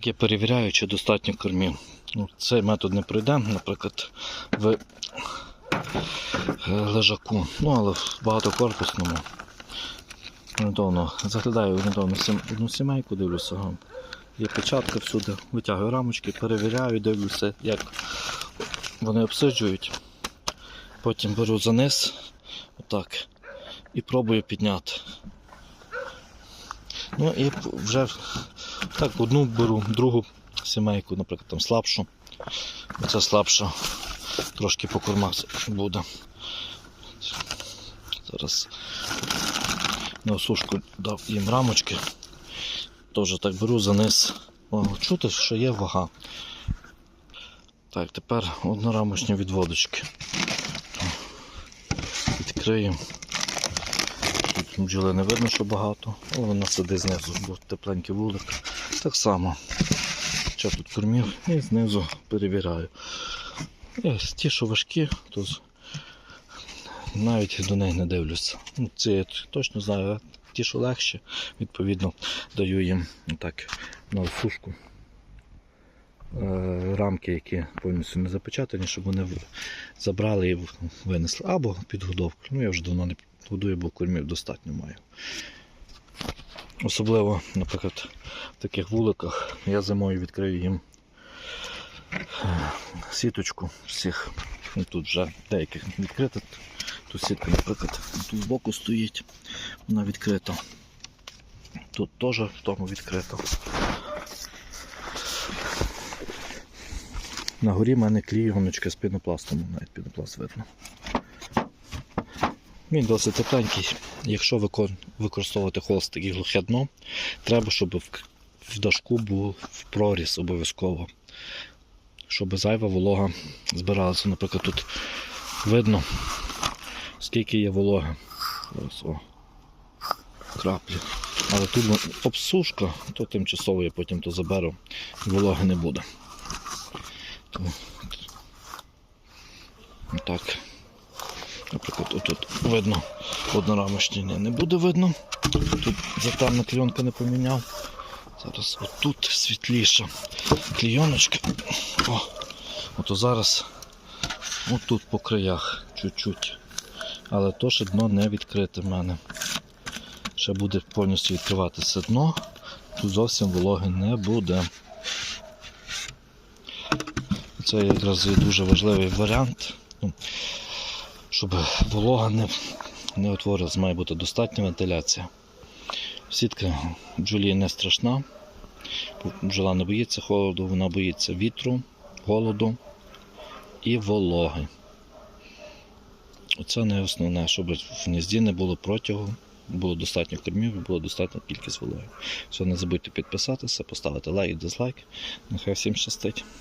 Так я перевіряю, чи достатньо кормів. Ну, цей метод не пройде, наприклад, в е, лежаку, ну але в багатокорпусному. Орієнтовно заглядаю орієнтовно одну сімейку, дивлюся. Є печатка всюди, витягую рамочки, перевіряю, дивлюся, як вони обсиджують. Потім беру за низ, отак, і пробую підняти. Ну і вже так одну беру, другу сімейку, наприклад, там слабшу. Оця слабша, трошки по кормах буде. Зараз на осушку дав їм рамочки. Теж так беру за низ. Чути, що є вага. Так, тепер однорамочні відводочки. Відкрию. Бджоли не видно, що багато, але вона сидить знизу, бо тепленький вулик. Так само. Що тут кормів і знизу перевіряю. І ті, що важкі, то навіть до них не дивлюся. Ну, Це я точно знаю, ті, що легші, відповідно, даю їм так на сушку. Е, Рамки, які повністю не запечатані, щоб вони забрали і винесли. Або підгодовку. Ну, я вже давно не годую, бо кормів достатньо маю. Особливо, наприклад, в таких вуликах я зимою відкрию їм е, сіточку всіх. Ну, Тут вже деяких відкрита. Тут сітка, наприклад, тут збоку стоїть, вона відкрита. Тут теж в тому відкрито. На горі в мене клійоночка з пінопластом, навіть пінопласт видно. Він досить тепленький. Якщо використовувати холстик і глухе дно, треба, щоб в, дашку був проріз обов'язково. Щоб зайва волога збиралася. Наприклад, тут видно, скільки є вологи. Зараз, о, краплі. Але тут обсушка, то тимчасово я потім то заберу, вологи не буде. То, так. Наприклад, отут видно однорамочні не буде видно. Тут затемна клійонка не поміняв. Зараз отут світліша клійоночка. О, ото зараз отут по краях чуть-чуть. Але то ще дно не відкрите в мене. Ще буде повністю відкриватися дно. Тут зовсім вологи не буде. Це якраз є дуже важливий варіант. Ну, щоб волога не, не утворилась, має бути достатня вентиляція. Сітка бджолі не страшна. Бджола не боїться холоду, вона боїться вітру, голоду і вологи. Оце не основне, щоб в гнізді не було протягу, було достатньо кормів і була достатня кількість вологи. Все, не забудьте підписатися, поставити лайк, дизлайк. Нехай всім щастить.